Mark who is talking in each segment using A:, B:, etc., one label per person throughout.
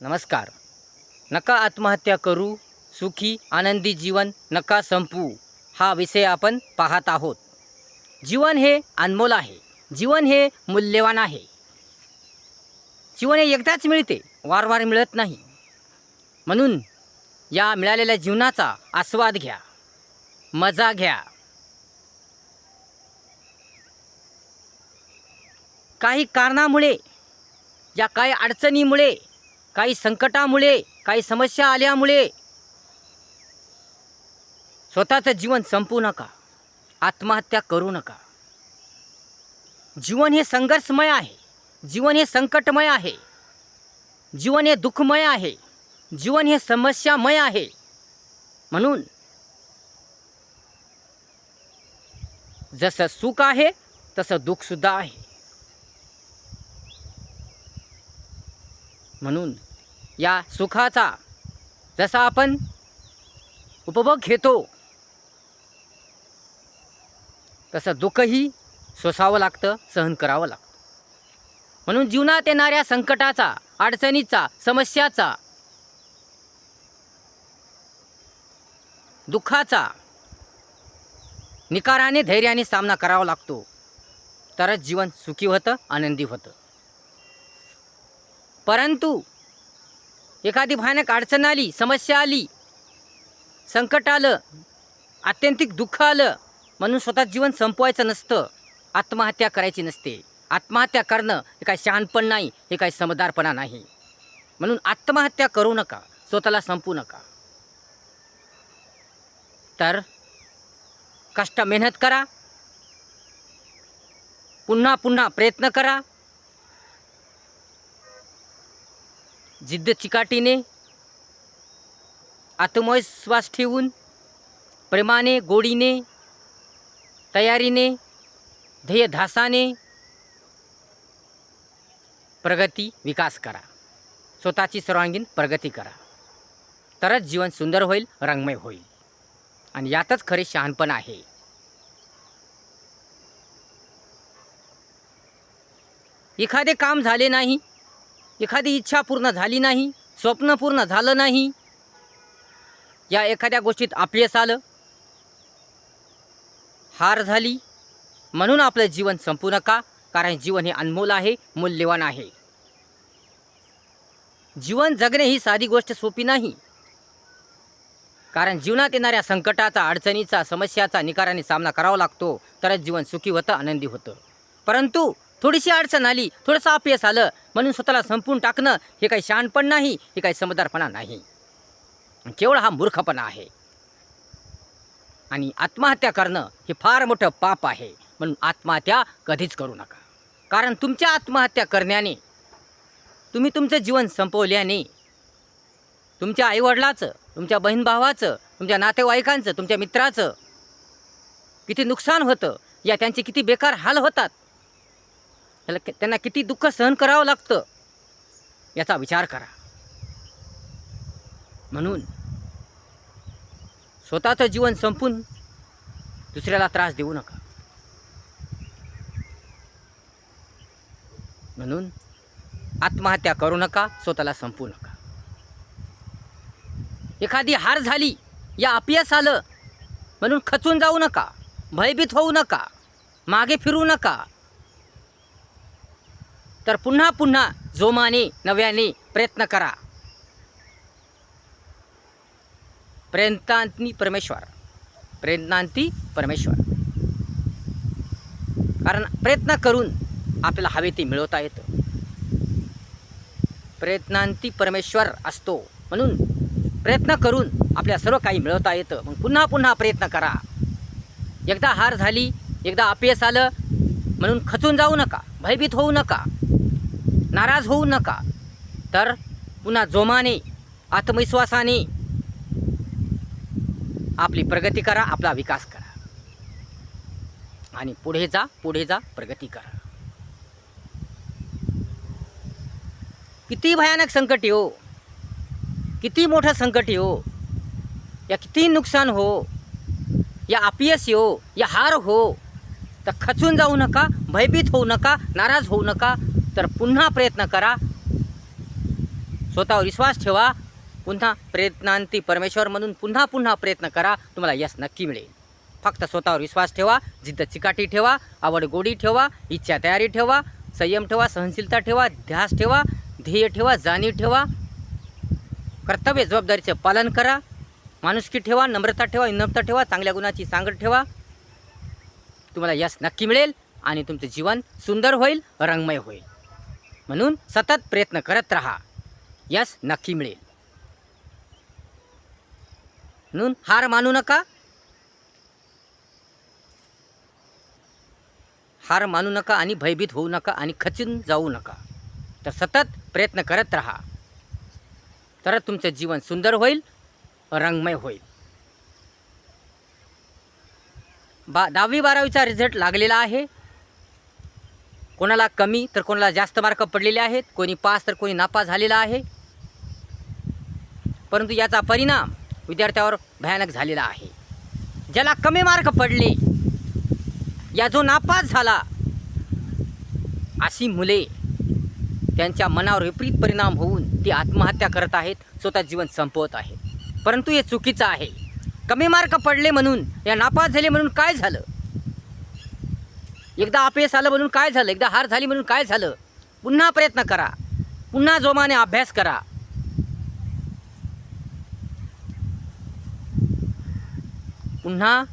A: नमस्कार. नका आत्महत्या करू सुखी आनंदी जीवन नका संपवू हा विषय आपण पाहत आहोत. जीवन हे अनमोल आहे जीवन हे मूल्यवान आहे. जीवन हे एकदाच मिळते वारंवार मिळत नाही. म्हणून या मिळालेल्या जीवनाचा आस्वाद घ्या मजा घ्या. काही कारणामुळे या काही अडचणीमुळे काही संकटामुळे काही समस्या आल्यामुळे स्वतःचं जीवन संपू नका. आत्महत्या करू नका. जीवन हे संघर्षमय आहे. जीवन हे संकटमय आहे. जीवन हे दुःखमय आहे. जीवन हे समस्यामय आहे. म्हणून जसं सुख आहे तसं दुःखसुद्धा आहे. म्हणून या सुखाचा जसा आपण उपभोग घेतो तसं दुःखही सोसावं लागतं सहन करावं लागतं. म्हणून जीवनात येणाऱ्या संकटाचा अडचणीचा समस्याचा दुःखाचा निकाराने धैर्याने सामना करावा लागतो. तरच जीवन सुखी होतं आनंदी होतं. परंतु एखादी भयानक अडचण आली समस्या आली संकट आलं आत्यंतिक दुःख आलं म्हणून स्वतः जीवन संपवायचं नसतं. आत्महत्या करायची नसते. आत्महत्या करणं हे काय शहाणपण नाही हे काय समजदारपणा नाही. म्हणून आत्महत्या करू नका स्वतःला संपू नका. तर कष्ट मेहनत करा. पुन्हा पुन्हा प्रयत्न करा. जिद्द चिकाटीने आत्मविश्वास ठेवून प्रेमाने गोडीने तयारीने ध्येयधासाने प्रगती विकास करा. स्वतःची सर्वांगीण प्रगती करा. तरच जीवन सुंदर होईल रंगमय होईल. आणि यातच खरे शहाणपण आहे. एखादे काम झाले नाही एखादी इच्छा पूर्ण झाली नाही स्वप्न पूर्ण झालं नाही या एखाद्या गोष्टीत अपयश आलं हार झाली म्हणून आपलं जीवन संपू नका कारण जीवन हे अनमोल आहे मूल्यवान आहे. जीवन जगणे ही साधी गोष्ट सोपी नाही. कारण जीवनात येणाऱ्या संकटाचा अडचणीचा समस्याचा निकाराने सामना करावा लागतो तरच जीवन सुखी होतं आनंदी होतं. परंतु थोडीशी अडचण आली थोडंसं अपयश आलं म्हणून स्वतःला संपून टाकणं हे काही शहाणपण नाही हे काही समजदारपणा नाही. केवळ हा मूर्खपणा आहे. आणि आत्महत्या करणं हे फार मोठं पाप आहे म्हणून आत्महत्या कधीच करू नका. कारण तुमच्या आत्महत्या करण्याने तुम्ही तुमचं जीवन संपवल्याने तुमच्या आईवडिलाचं तुमच्या बहीण भावाचं तुमच्या नातेवाईकांचं तुमच्या मित्राचं किती नुकसान होतं या त्यांचे किती बेकार हाल होतात त्याला त्यांना किती दुःख सहन करावं लागतं याचा विचार करा. म्हणून स्वतःचं जीवन संपून दुसऱ्याला त्रास देऊ नका. म्हणून आत्महत्या करू नका स्वतःला संपू नका. एखादी हार झाली या अपयश आलं म्हणून खचून जाऊ नका भयभीत होऊ नका मागे फिरू नका तर पुन्हा पुन्हा जोमाने नव्याने प्रयत्न करा. प्रयत्नांती परमेश्वर. प्रयत्नांती परमेश्वर. कारण प्रयत्न करून आपल्याला हवे ते मिळवता येतं. प्रयत्नांती परमेश्वर असतो. म्हणून प्रयत्न करून आपल्या सर्व काही मिळवता येतं. मग पुन्हा पुन्हा प्रयत्न करा. एकदा हार झाली एकदा अपयश आलं म्हणून खचून जाऊ नका भयभीत होऊ नका. नाराज होऊ नका. तर पुन्हा जोमाने आत्मविश्वासाने आपली प्रगती करा आपला विकास करा. आणि पुढे जा पुढे जा प्रगती करा. किती भयानक संकट हो. किती मोठं संकट हो. या किती नुकसान हो. या अपयश हो. या हार हो. तर खचून जाऊ नका भयभीत होऊ नका नाराज होऊ नका. तर पुन्हा प्रयत्न करा. स्वतःवर विश्वास ठेवा. पुन्हा प्रयत्नांती परमेश्वर म्हणून पुन्हा पुन्हा प्रयत्न करा. तुम्हाला यश नक्की मिळेल. फक्त स्वतःवर विश्वास ठेवा जिद्द चिकाटी ठेवा आवड गोडी ठेवा इच्छा तयारी ठेवा संयम ठेवा सहनशीलता ठेवा ध्यास ठेवा ध्येय ठेवा जाणीव ठेवा. कर्तव्य जबाबदारीचं पालन करा. माणुसकी ठेवा नम्रता ठेवा विनम्रता ठेवा चांगल्या गुणाची सांगड ठेवा. तुम्हाला यश नक्की मिळेल आणि तुमचं जीवन सुंदर होईल रंगमय होईल. म्हणून सतत प्रयत्न करत राहा. यश नक्की मिळेल. म्हणून हार मानू नका. हार मानू नका आणि भयभीत होऊ नका आणि खचून जाऊ नका. तर सतत प्रयत्न करत राहा. तरच तुमचं जीवन सुंदर होईल रंगमय होईल. बा दहावी बारावीचा रिझल्ट लागलेला आहे. कोणाला कमी तर कोणाला जास्त मार्क पडलेले आहेत कोणी पास तर कोणी नापास झालेला आहे. परंतु याचा परिणाम विद्यार्थ्यावर भयानक झालेला आहे. ज्याला कमी मार्क पडले या जो नापास झाला अशी मुले त्यांच्या मनावर विपरीत परिणाम होऊन ती आत्महत्या करत आहेत स्वतः जीवन संपवत आहेत. परंतु हे चुकीचं आहे. कमी मार्क पडले म्हणून या नापास झाले म्हणून काय झालं? एकदा अपयश आलं म्हणून काय झालं? एकदा हार झाली म्हणून काय झालं? पुन्हा प्रयत्न करा. पुन्हा जोमाने अभ्यास करा. पुन्हा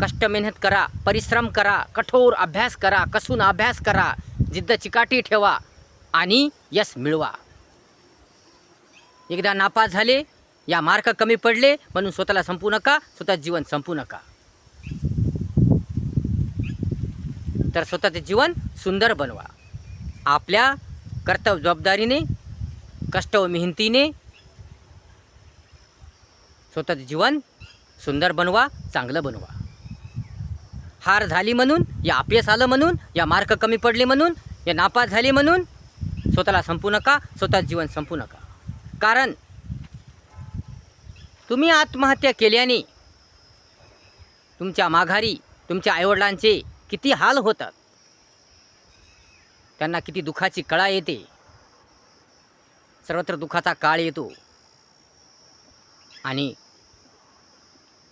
A: कष्ट मेहनत करा परिश्रम करा कठोर अभ्यास करा कसून अभ्यास करा जिद्द चिकाटी ठेवा आणि यश मिळवा. एकदा नापास झाले या मार्क कमी पडले म्हणून स्वतःला संपू नका स्वतः जीवन संपू नका. तर स्वतःचे जीवन सुंदर बनवा. आपल्या कर्तव्य जबाबदारीने कष्ट व मेहनतीने स्वतःचे जीवन सुंदर बनवा चांगलं बनवा. हार झाली म्हणून या अपयश आलं म्हणून या मार्क कमी पडले म्हणून या नापास झाले म्हणून स्वतःला संपू नका स्वतः जीवन संपू नका. कारण तुम्ही आत्महत्या केल्याने तुमच्या माघारी तुमच्या आईवडिलांचे किती हाल होतात. त्यांना किती दुःखाची कळा येते. सर्वत्र दुःखाचा काळ येतो. आणि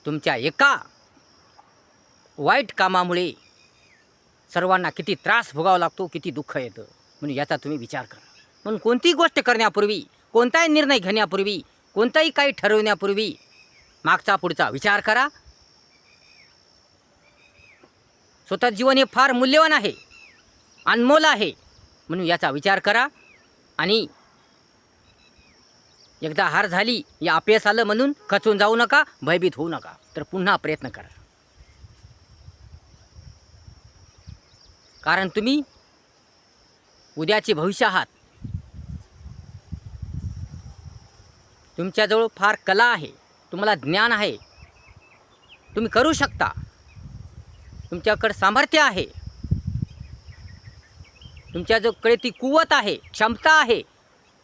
A: तुमच्या एका वाईट कामामुळे सर्वांना किती त्रास भोगावा लागतो किती दुःख येतं. म्हणून याचा तुम्ही विचार करा. म्हणून कोणतीही गोष्ट करण्यापूर्वी कोणताही निर्णय घेण्यापूर्वी कोणताही काही ठरवण्यापूर्वी मागचा पुढचा विचार करा. स्वतः जीवन हे फार मूल्यवान आहे अनमोल आहे. म्हणून याचा विचार करा आणि एकदा हार झाली या अपयश आलं म्हणून खचून जाऊ नका भयभीत होऊ नका. तर पुन्हा प्रयत्न करा. कारण तुम्ही उद्याचे भविष्य आहात. तुमच्याजवळ फार कला आहे. तुम्हाला ज्ञान आहे. तुम्ही करू शकता. तुमच्याकडे सामर्थ्य आहे. तुमच्याकडे ती कुवत आहे क्षमता आहे.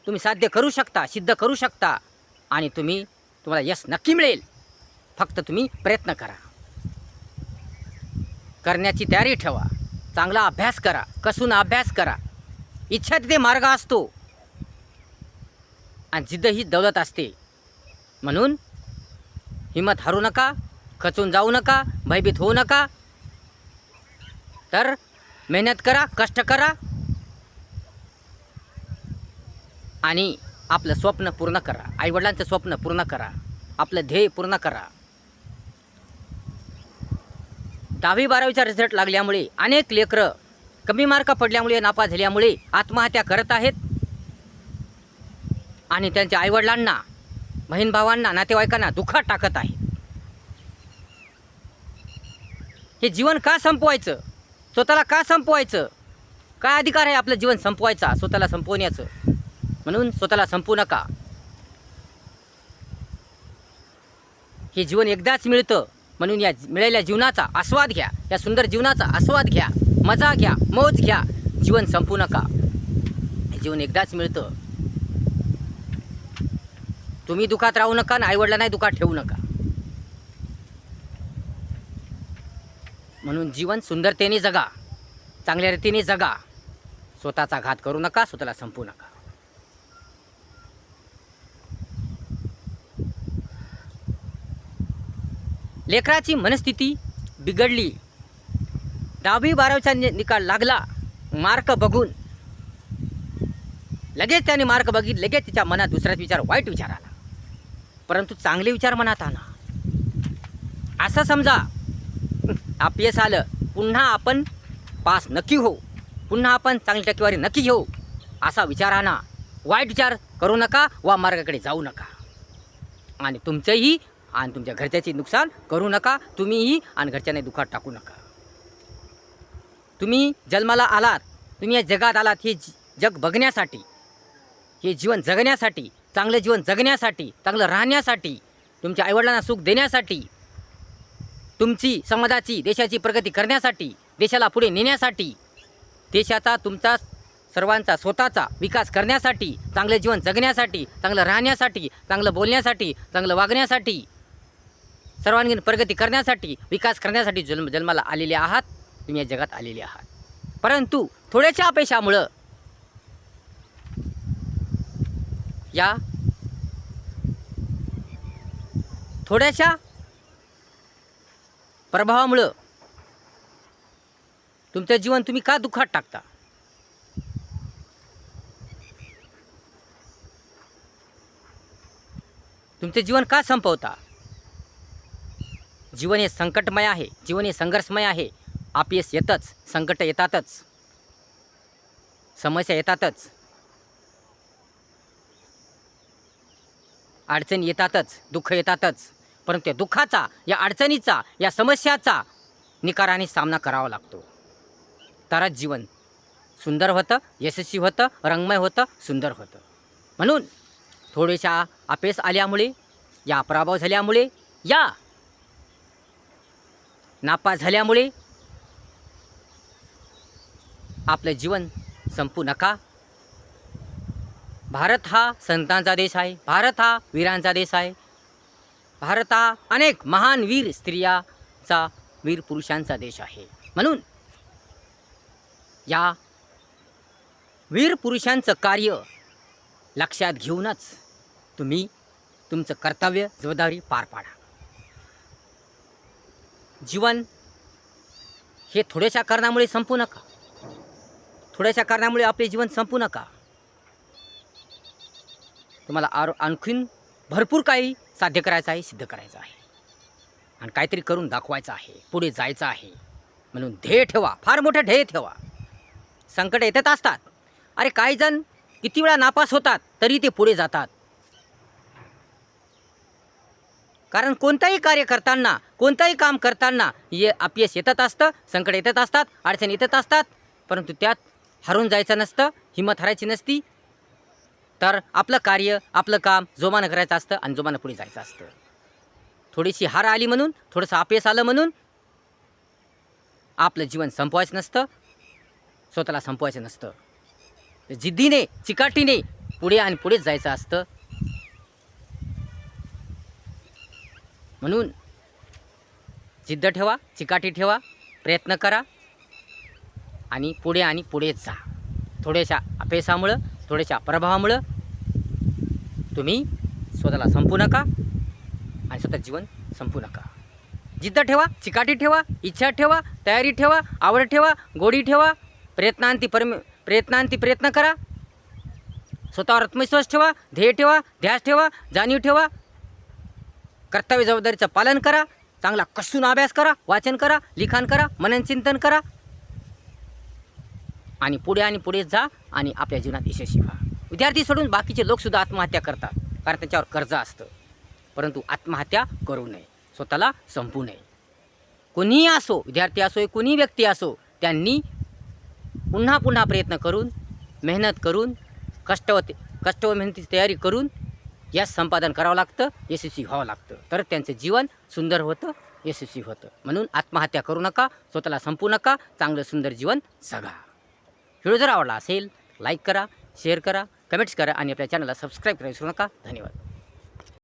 A: तुम्ही साध्य करू शकता सिद्ध करू शकता. आणि तुम्ही तुम्हाला यश नक्की मिळेल. फक्त तुम्ही प्रयत्न करा. करण्याची तयारी ठेवा. चांगला अभ्यास करा. कसून अभ्यास करा. इच्छा तिथे मार्ग असतो. आणि जिद्द ही दौलत असते. म्हणून हिंमत हरू नका खचून जाऊ नका भयभीत होऊ नका. तर मेहनत करा कष्ट करा. आणि आपलं स्वप्न पूर्ण करा. आईवडिलांचं स्वप्न पूर्ण करा. आपलं ध्येय पूर्ण करा. दहावी बारावीचा रिझल्ट लागल्यामुळे अनेक लेकरं कमी मार्क पडल्यामुळे नापा झाल्यामुळे आत्महत्या करत आहेत. आणि त्यांच्या आईवडिलांना बहीण भावांना नातेवाईकांना दुःखात टाकत आहेत. हे जीवन का संपवायचं? स्वतःला का संपवायचं? काय अधिकार आहे आपलं जीवन संपवायचा? स्वतःला संपवण्याचं. म्हणून स्वतःला संपू नका. हे जीवन एकदाच मिळतं. म्हणून या मिळालेल्या जीवनाचा आस्वाद घ्या. या सुंदर जीवनाचा आस्वाद घ्या. मजा घ्या. मौज घ्या. जीवन संपू नका. हे जीवन एकदाच मिळतं. तुम्ही दुखात राहू नका आणि आईवडिलांनाही दुखात ठेवू नका. म्हणून जीवन सुंदरतेने जगा चांगल्या रीतीने जगा. स्वतःचा घात करू नका स्वतःला संपू नका. लेकराची मनस्थिती बिघडली. दहावी बारावीचा निकाल लागला. मार्क बघून. लगेच त्याने मार्क बघित लगेच तिच्या मनात दुसराच विचार वाईट विचार आला. परंतु चांगले विचार मनात आणा. असं समजा अपयश आलं पुन्हा आपण पास नक्की हो पुन्हा आपण चांगली टक्केवारी नक्की घेऊ. असा विचार आणा. वाईट विचार करू नका वा मार्गाकडे जाऊ नका. आणि तुमचंही आणि तुमच्या घरच्याची नुकसान करू नका. तुम्हीही आणि घरच्यांनी दुखात टाकू नका. तुम्ही जन्माला आलात. तुम्ही या जगात आलात. हे जग बघण्यासाठी हे जीवन जगण्यासाठी चांगलं जीवन जगण्यासाठी चांगलं राहण्यासाठी तुमच्या आईवडिलांना सुख देण्यासाठी तुमची समाजाची देशाची प्रगती करण्यासाठी देशाला पुढे नेण्यासाठी देशाचा तुमचा सर्वांचा स्वतःचा विकास करण्यासाठी चांगले जीवन जगण्यासाठी चांगलं राहण्यासाठी चांगलं बोलण्यासाठी चांगलं वागण्यासाठी सर्वांगीण प्रगती करण्यासाठी विकास करण्यासाठी जन्म जन्माला आलेले आहात. तुम्ही या जगात आलेले आहात. परंतु थोड्याशा अपेक्षामुळं या थोड्याशा प्रभावामुळं तुमचं जीवन तुम्ही का दुःखात टाकता? तुमचे जीवन का संपवता? जीवन हे संकटमय आहे जीवन हे संघर्षमय आहे. अपयश येतच संकट येतातच. समस्या येतातच. अडचणी येतातच दुःख येतातच. परंतु या दुःखाचा या अडचणीचा या समस्याचा निकाराने सामना करावा लागतो. तरच जीवन सुंदर होतं यशस्वी होतं रंगमय होतं सुंदर होतं. म्हणून थोडेशा अपेस आल्यामुळे या पराभव झाल्यामुळे या नापास झाल्यामुळे आपलं जीवन संपू नका. भारत हा संतांचा देश आहे भारत हा वीरांचा देश आहे. भारत हा अनेक महान वीर स्त्रियाचा वीर पुरुषांचा देश आहे. म्हणून या वीर पुरुषांचं कार्य लक्षात घेऊनच तुम्ही तुमचं कर्तव्य जबाबदारी पार पाडा. जीवन हे थोड्याशा कारणामुळे संपू नका. थोड्याशा कारणामुळे आपले जीवन संपू नका. तुम्हाला आर आणखीन भरपूर काही साध्य करायचं आहे सिद्ध करायचं आहे. आणि काहीतरी करून दाखवायचं आहे पुढे जायचं आहे. म्हणून ध्येय ठेवा फार मोठं ध्येय ठेवा. संकट येतच असतात. अरे काही जण किती वेळा नापास होतात तरी ते पुढे जातात. कारण कोणताही कार्य करताना कोणताही काम करताना ये अपयश येतच असतं संकट येतच असतात अडचण येतच असतात. परंतु त्यात हरून जायचं नसतं हिंमत हरायची नसती तर आपलं कार्य आपलं काम जोमानं करायचं असतं आणि जोमानं पुढे जायचं असतं. थोडीशी हार आली म्हणून थोडंसं अपयश आलं म्हणून आपलं जीवन संपवायचं नसतं स्वतःला संपवायचं नसतं. जिद्दीने चिकाटीने पुढे आणि पुढेच जायचं असतं. म्हणून जिद्द ठेवा चिकाटी ठेवा प्रयत्न करा आणि पुढे आणि पुढेच जा. थोड्याशा अपयशामुळं थोड्याशा प्रभावामुळं तुम्ही स्वतःला संपू नका आणि स्वतः जीवन संपू नका. जिद्द ठेवा चिकाटी ठेवा इच्छा ठेवा तयारी ठेवा आवड ठेवा गोडी ठेवा प्रयत्नांती परम प्रयत्नांती प्रयत्न करा. स्वतःवर आत्मविश्वास ठेवा ध्येय ठेवा ध्यास ठेवा जाणीव ठेवा. कर्तव्य जबाबदारीचं पालन करा चांगला कसून अभ्यास करा वाचन करा लिखाण करा मननचिंतन करा. आणि पुढे आणि पुढे जा आणि आपल्या जीवनात यशस्वी व्हा. विद्यार्थी सोडून बाकीचे लोकसुद्धा आत्महत्या करतात कारण त्यांच्यावर कर्ज असतं. परंतु आत्महत्या करू नये स्वतःला संपू नये. कोणीही असो विद्यार्थी असो कोणी व्यक्ती असो त्यांनी पुन्हा पुन्हा प्रयत्न करून मेहनत करून कष्ट व कष्ट व मेहनतीची तयारी करून यश संपादन करावं लागतं यशस्वी व्हावं लागतं. तर त्यांचं जीवन सुंदर होतं यशस्वी होतं. म्हणून आत्महत्या करू नका स्वतःला संपू नका चांगलं सुंदर जीवन जगा. व्हिडिओ जर आवडला असेल लाईक करा शेअर करा कमेंट्स करा आणि आपल्या चॅनलला सबस्क्राईब करायला विसरू नका. धन्यवाद.